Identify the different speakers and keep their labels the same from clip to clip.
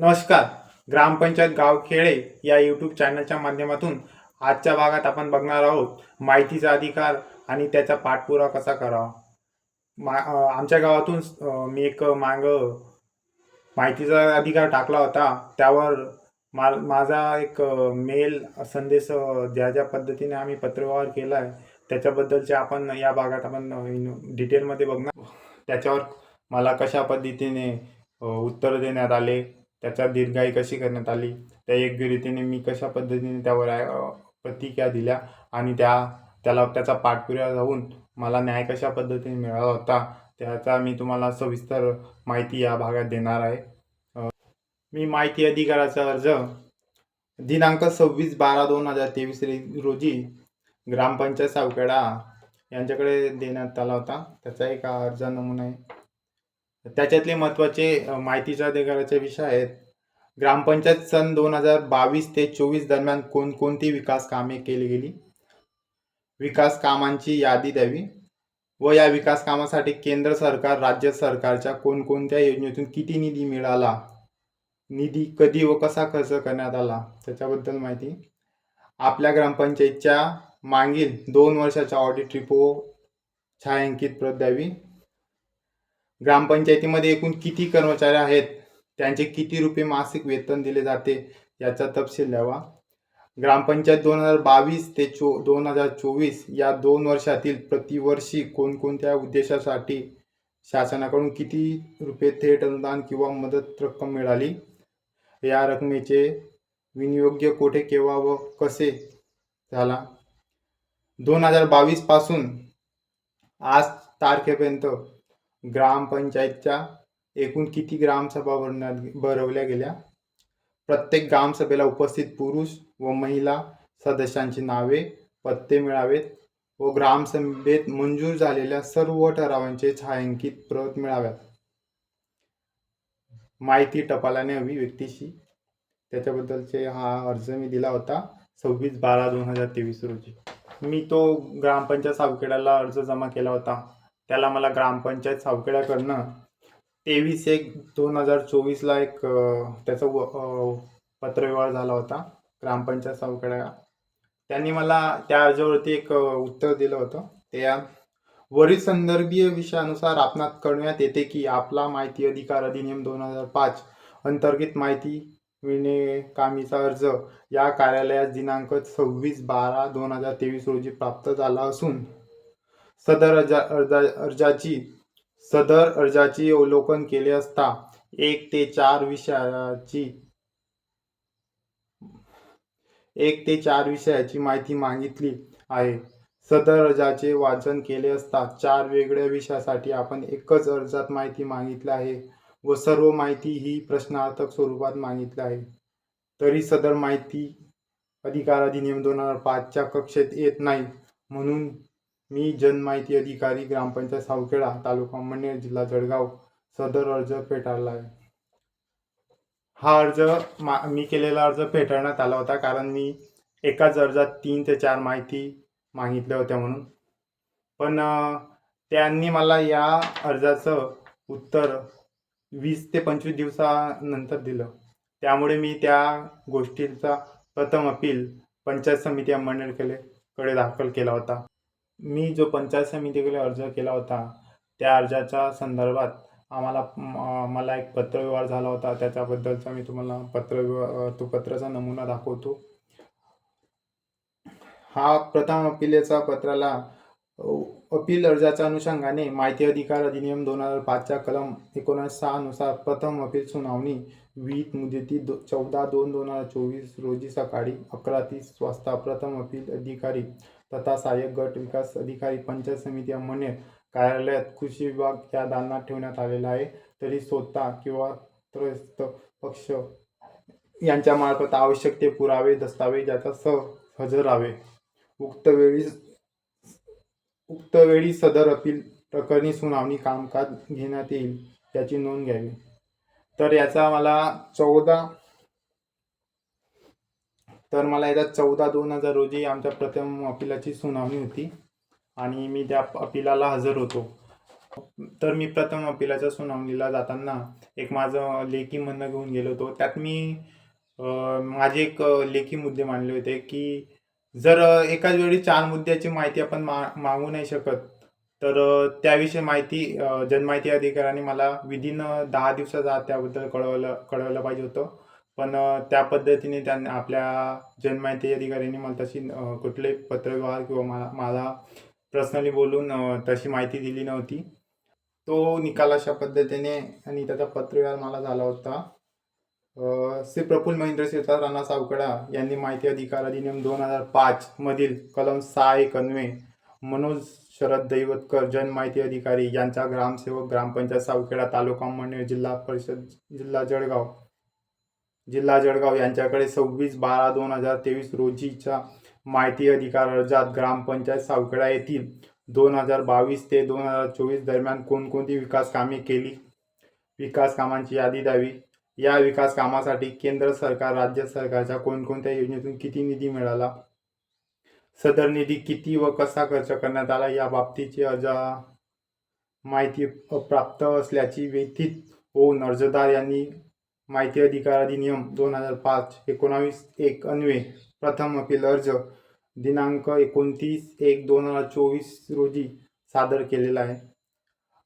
Speaker 1: नमस्कार. ग्रामपंचायत गावखेडे या यूट्यूब चॅनलच्या माध्यमातून आजच्या भागात आपण बघणार आहोत माहितीचा अधिकार आणि त्याचा पाठपुरावा कसा करावा. मा आमच्या गावातून मी एक मांग माहितीचा अधिकार टाकला होता. त्यावर मा माझा एक मेल संदेश ज्या ज्या पद्धतीने आम्ही पत्रव्यवहार केला आहे त्याच्याबद्दलचे आपण या भागात आपण डिटेलमध्ये बघणार. त्याच्यावर मला कशा पद्धतीने उत्तर देण्यात आले? त्याचा दीर्घाई कशी करण्यात आली? त्या योग्य रीतीने मी कशा पद्धतीने त्यावर प्रतिक्रिया दिल्या आणि त्या त्याला त्याचा पाठपुरावा जाऊन मला न्याय कशा पद्धतीने मिळाला होता त्याचा मी तुम्हाला सविस्तर माहिती या भागात देणार आहे. मी माहिती अधिकाराचा अर्ज दिनांक सव्वीस बारा दोन हजार तेवीस रोजी ग्रामपंचायत सावखेडा यांच्याकडे देण्यात आला होता. त्याचा एक अर्ज नमुना आहे. त्याच्यातले महत्त्वाचे माहितीच्या अधिकाराचे विषय आहेत. ग्रामपंचायत सन दोन हजार बावीस ते चोवीस दरम्यान कोणकोणती विकास कामे केली गेली? विकास कामांची यादी द्यावी. व या विकास कामासाठी केंद्र सरकार राज्य सरकारच्या कोणकोणत्या योजनेतून किती निधी मिळाला? निधी कधी व कसा खर्च करण्यात आला? त्याच्याबद्दल माहिती. आपल्या ग्रामपंचायतच्या मागील दोन वर्षाच्या ऑडिट रिपोर्ट छायांकित प्रत द्यावी. ग्रामपंचायतीमध्ये एकूण किती कर्मचारी आहेत? त्यांचे किती रुपये मासिक वेतन दिले जाते? याचा तपशील द्यावा ग्रामपंचायत दोन हजार बावीस ते चो दोन हजार चोवीस या दोन वर्षातील प्रतिवर्षी कोणकोणत्या उद्देशासाठी शासनाकडून किती रुपये थेट अनुदान किंवा मदत रक्कम मिळाली? या रकमेचे विनियोग्य कोठे केव्हा व कसे झाला? दोन हजार बावीसपासून आज तारखेपर्यंत ग्रामपंचायतच्या एकूण किती ग्रामसभा भरण्यात भरवल्या गेल्या? प्रत्येक ग्रामसभेला उपस्थित पुरुष व महिला सदस्यांची नावे पत्ते मिळावेत व ग्रामसभेत मंजूर झालेल्या सर्व ठरावांचे छायांकित प्रत मिळाव्यात. माहिती टपालाने हवी व्यक्तीशी त्याच्याबद्दलचे हा अर्ज मी दिला होता सव्वीस बारा दोन हजार तेवीस रोजी. मी तो ग्रामपंचायत सावखेड्याला अर्ज जमा केला होता. त्याला मला ग्रामपंचायत सावखेड्याकडनं तेवीस एक दोन हजार चोवीसला एक त्याचा व पत्रव्यवहार झाला होता ग्रामपंचायत सावखेड्या त्यांनी मला त्या अर्जावरती एक उत्तर दिलं होतं. त्या वरील संदर्भीय विषयानुसार आपणात कळविण्यात येते की आपला माहिती अधिकार अधिनियम दोन हजार पाच अंतर्गत माहिती विने कामीचा अर्ज या कार्यालयात दिनांक सव्वीस बारा दोन हजार तेवीस रोजी प्राप्त झाला असून सदर अर्जा अर्जा अर्जाची सदर अर्जाची अवलोकन केले असता एक ते चार विषयाची एक ते चार विषयाची माहिती मागितली आहे. सदर अर्जाचे वाचन केले असता चार वेगळ्या विषयासाठी आपण एकच अर्जात माहिती मागितली आहे व सर्व माहिती ही प्रश्नार्थक स्वरूपात मागितली आहे. तरी सदर माहिती अधिकार अधिनियम दोन हजार पाचच्या कक्षेत येत नाही म्हणून मी जनमाहिती अधिकारी ग्रामपंचायत सावखेडा तालुका मनेर जिल्हा जळगाव सदर अर्ज फेटाळला आहे. हा अर्ज मा मी केलेला अर्ज फेटाळण्यात आला होता कारण मी एकाच अर्जात तीन ते चार माहिती मागितल्या होत्या म्हणून. पण त्यांनी मला या अर्जाचं उत्तर वीस ते पंचवीस दिवसानंतर दिलं. त्यामुळे मी त्या गोष्टीचा प्रथम अपील पंचायत समिती मंडळकडे कडे दाखल केला होता. मी जो पंचायत समितीकडे अर्ज केला होता त्या अर्जाच्या संदर्भात आम्हाला मला एक पत्रव्यवहार झाला होता. त्याच्याबद्दलचा मी तुम्हाला पत्र तो पत्राचा नमुना दाखवतो. हा प्रथम अपिलेचा पत्राला अपील अर्जाच्या अनुषंगाने माहिती अधिकार अधिनियम दोन हजार पाचच्या कलम एकोणीस सहानुसार प्रथम अपील सुनावणी वीत मुदती दो चौदा दोन दोन हजार चोवीस रोजी सकाळी अकरा तीस वाजता प्रथम अपील अधिकारी तथा सहाय्यक गट विकास अधिकारी पंचायत समिती अंमळनेर कार्यालयात कृषी विभाग या दालनात ठेवण्यात आलेला आहे. तरी स्वतः किंवा त्रस्त पक्ष यांच्या मार्फत आवश्यक ते पुरावे दस्तावेज याचा सह हजर राहावे. उक्त वेळी उक्त वेळी सदर अपील प्रकरणी सुनावणी कामकाज घेण्यात येईल याची नोंद घ्यावी. तर याचा मला चौदा तर मला याचा चौदा दोन हजार रोजी आमच्या प्रथम अपिलाची सुनावणी होती. आणि मी त्या अपिलाला हजर होतो. तर मी प्रथम अपिलाच्या सुनावणीला जाताना एक माझं लेखी म्हणणं घेऊन गेलो होतो. त्यात मी माझे एक लेखी मुद्दे मांडले होते की जर एकाच वेळी चार मुद्द्याची माहिती आपण मा मागू नाही शकत तर त्याविषयी माहिती जनमाहिती अधिकाऱ्याने मला विदिन दहा दिवसाचा त्याबद्दल कळवलं कळवलं पाहिजे होतं. पण त्या पद्धतीने त्यांनी आपल्या जनमाहिती अधिकाऱ्यांनी मला तशी कुठले पत्रव्यवहार किंवा मला मला पर्सनली बोलून तशी माहिती दिली नव्हती. तो निकाल अशा पद्धतीने आणि त्याचा पत्रव्यवहार मला झाला होता. श्री प्रफुल्ल महेंद्र सीता राणा सावकडा यांनी माहिती अधिकार अधिनियम दोन हजार पाच मधील कलम सहा एक मनोज शरद दैवतकर जनमाहिती अधिकारी यांचा ग्रामसेवक ग्रामपंचायत सावखेडा तालुका मंडळ जिल्हा परिषद जिल्हा जळगाव जिल्हा जळगाव यांच्याकडे सव्वीस बारा दोन हजार तेवीस रोजीच्या माहिती अधिकार अर्जात ग्रामपंचायत सावखेडा येथील दोन हजार बावीस ते दोन हजार चोवीस दरम्यान कोणकोणती विकास कामे केली? विकास कामांची यादी द्यावी. या विकास कामासाठी केंद्र सरकार राज्य सरकारच्या कोणकोणत्या योजनेतून किती निधी मिळाला? सदर निधी किती व कसा खर्च करण्यात आला? या बाबतीची अर्ज माहिती प्राप्त असल्याची व्यथित होऊन अर्जदार यांनी माहिती अधिकार अधिनियम दोन हजार पाच एकोणावीस एक अन्वये प्रथम अपील अर्ज दिनांक एकोणतीस एक दोन हजार चोवीस रोजी सादर केलेला आहे.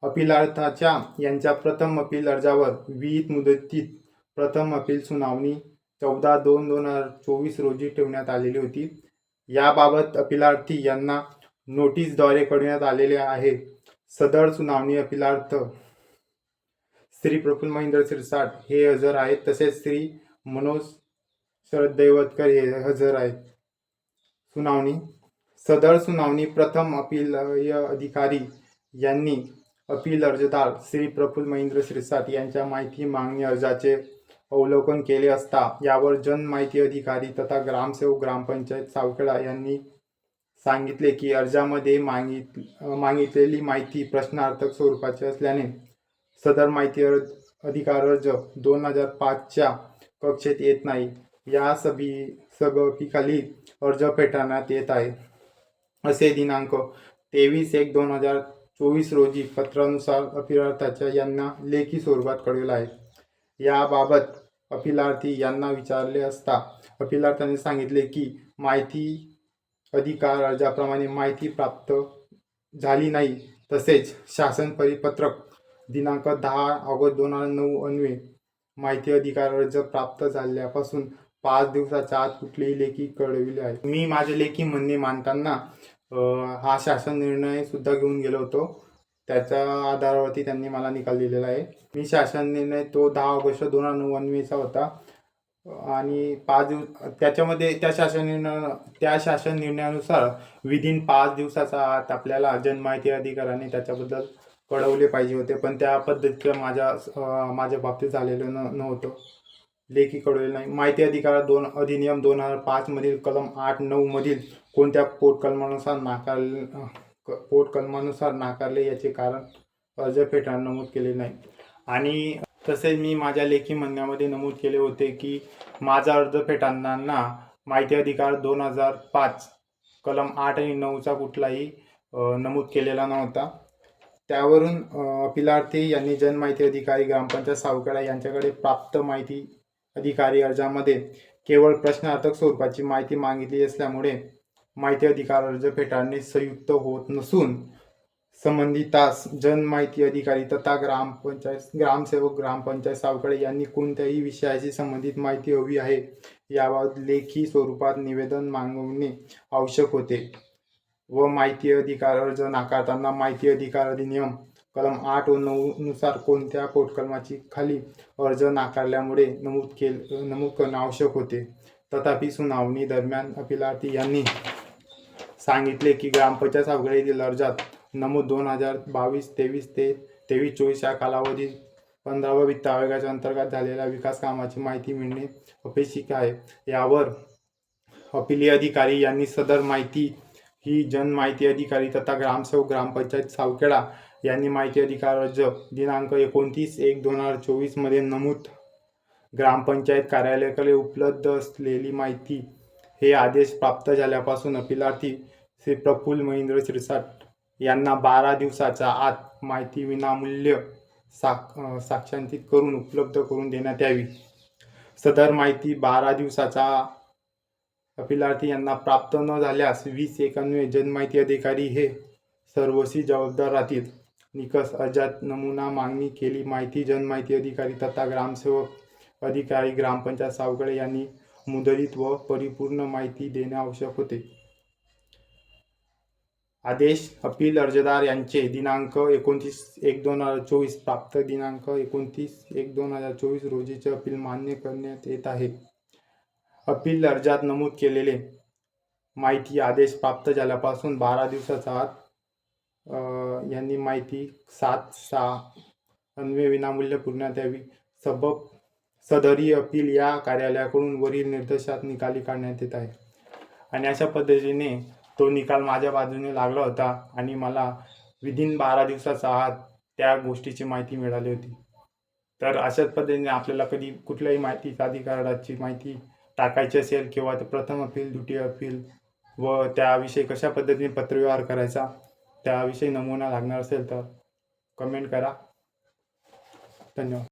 Speaker 1: अपिलार्थाच्या यांच्या प्रथम अपील अर्जावर विहित मुदतीत प्रथम अपील सुनावणी चौदा दोन दोन हजार चोवीस रोजी ठेवण्यात आलेली होती. याबाबत अपिलार्थी यांना नोटीसद्वारे कळविण्यात आलेले आहे. सदर सुनावणी अपिलार्थ श्री प्रफुल्ल महेंद्र सिरसाट हे हजर आहेत. तसेच श्री मनोज शरद दैवतकर हे हजर आहेत. सुनावणी. सदर सुनावणी प्रथम अपील अधिकारी यांनी अपील अर्जदार श्री प्रफुल्ल महेंद्र सिरसाट यांच्या माहिती मागणी अर्जाचे अवलोकन केले असता यावर जनमाहिती अधिकारी तथा ग्रामसेवक ग्रामपंचायत सावखेडा यांनी सांगितले की अर्जामध्ये मागित मागितलेली माहिती प्रश्नार्थक स्वरूपाची असल्याने सदर माहिती अर्ज अधिकार अर्ज दोन हजार पाचच्या कक्षेत येत नाही. या सभी सबबीखाली अर्ज फेटाळण्यात येत आहे. असे दिनांक तेवीस एक दोन हजार चोवीस रोजी पत्रानुसार अपिलार्थाच्या यांना लेखी स्वरूपात कळविला आहे. याबाबत अपिलार्थी यांना विचारले असता अपिलार्थाने सांगितले की माहिती अधिकार अर्जाप्रमाणे माहिती प्राप्त झाली नाही. तसेच शासन परिपत्रक दिनांक दहा ऑगस्ट दोन हजार नऊ अन्वे. माहिती अधिकार अर्ज प्राप्त झाल्यापासून पाच दिवसाच्या आत कुठलीही लेखी कळविली आहे. मी माझे लेखी म्हणणे मांडताना हा शासन निर्णय सुद्धा घेऊन गेलो होतो. त्याच्या आधारावरती त्यांनी मला निकाल दिलेला आहे. मी शासन निर्णय तो दहा ऑगस्ट दोन हजार नऊ होता. आणि पाच दिवस त्याच्यामध्ये त्या शासन निर्णय त्या शासन निर्णयानुसार विदिन पाच दिवसाचा आत आपल्याला जनमाहिती अधिकाराने त्याच्याबद्दल कळवले पाहिजे होते पण त्या पद्धतीचं माझ्या माझ्या बाबतीत झालेलं न नव्हतं. लेखी कळवलेलं नाही. माहिती अधिकार दोन अधिनियम दोन हजार पाचमधील कलम आठ नऊमधील कोणत्या पोटकलमानुसार नाकार पोटकलमानुसार नाकारले याचे कारण अर्ज फेटाळ नमूद केले नाही. आणि तसेच मी माझ्या लेखी म्हणण्यामध्ये नमूद केले होते की माझा अर्ज फेटाळताना माहिती अधिकार दोन हजार पाच कलम आठ आणि नऊचा कुठलाही नमूद केलेला नव्हता. त्यावरून पिलार्थी अपिलार्थी यांनी जनमाहिती अधिकारी ग्रामपंचायत सावखेडा यांच्याकडे प्राप्त माहिती अधिकारी अर्जामध्ये केवळ प्रश्नार्थक स्वरूपाची माहिती मागितली असल्यामुळे माहिती अधिकार अर्ज फेटाळणे संयुक्त होत नसून संबंधितास जनमाहिती अधिकारी तथा ग्रामपंचायत ग्रामसेवक ग्रामपंचायत सावकडे यांनी कोणत्याही विषयाशी संबंधित माहिती हवी आहे याबाबत लेखी स्वरूपात निवेदन मागवणे आवश्यक होते. व माहिती अधिकार अर्ज नाकारताना माहिती अधिकार अधिनियम कलम आठ व नऊ नुसार कोणत्या पोटकलमाची खाली अर्ज नाकारल्यामुळे नमूद केल नमूद करणं आवश्यक होते. तथापि सुनावणी दरम्यान अपिलार्थी यांनी सांगितले की ग्रामपंचायत सावगडीतील अर्जात नमूद दोन हजार बावीस तेवीस ते तेवीस चोवीस या कालावधीत पंधरावा वित्त आयोगाच्या अंतर्गत झालेल्या विकास कामाची माहिती मिळणे अपेक्षित आहे. यावर अपिली अधिकारी यांनी सदर माहिती ही जनमाहिती अधिकारी तथा ग्रामसेवक ग्रामपंचायत सावखेडा यांनी माहिती अधिकार अर्ज दिनांक एकोणतीस एक दोन हजार चोवीसमध्ये नमूद ग्रामपंचायत कार्यालयाकडे उपलब्ध असलेली माहिती हे आदेश प्राप्त झाल्यापासून अपिलार्थी श्री प्रफुल्ल महेंद्र शिरसाट यांना बारा दिवसाच्या आत माहिती विनामूल्य साक साक्षांकित करून उपलब्ध करून देण्यात यावी. सदर माहिती बारा दिवसाचा अपिलार्थी यांना प्राप्त न झाल्यास वीस एकान्वे जनमाहिती अधिकारी हे सर्वस्वी जबाबदार राहतील निकष अजात नमुना मागणी केली. माहिती जनमाहिती अधिकारी तथा ग्रामसेवक अधिकारी ग्रामपंचायत सावकडे यांनी मुद्रित व परिपूर्ण माहिती देणे आवश्यक होते. आदेश अपील अर्जदार यांचे दिनांक एकोणतीस एक दोन हजार चोवीस प्राप्त दिनांक एकोणतीस एक दोन हजार चोवीस रोजीचे अपील मान्य करण्यात येत आहे. अपील अर्जात नमूद केलेले माहिती आदेश प्राप्त झाल्यापासून बारा दिवसाचा आत यांनी माहिती सात सहा अन्वे विनामूल्य पुरण्यात यावी. सबब सदरी अपील या कार्यालयाकडून वरील निर्देशात निकाली काढण्यात येत आहे. आणि अशा पद्धतीने तो निकाल माझ्या बाजूने लागला होता आणि मला विदिन बारा दिवसाचा आत त्या गोष्टीची माहिती मिळाली होती. तर अशाच पद्धतीने आपल्याला कधी कुठल्याही माहिती अधिकाराची माहिती टाकायची असेल किंवा ते प्रथम अपील द्वितीय अपील व त्याविषयी कशा पद्धतीने पत्रव्यवहार करायचा त्याविषयी नमुना लागणार असेल तर कमेंट करा. धन्यवाद.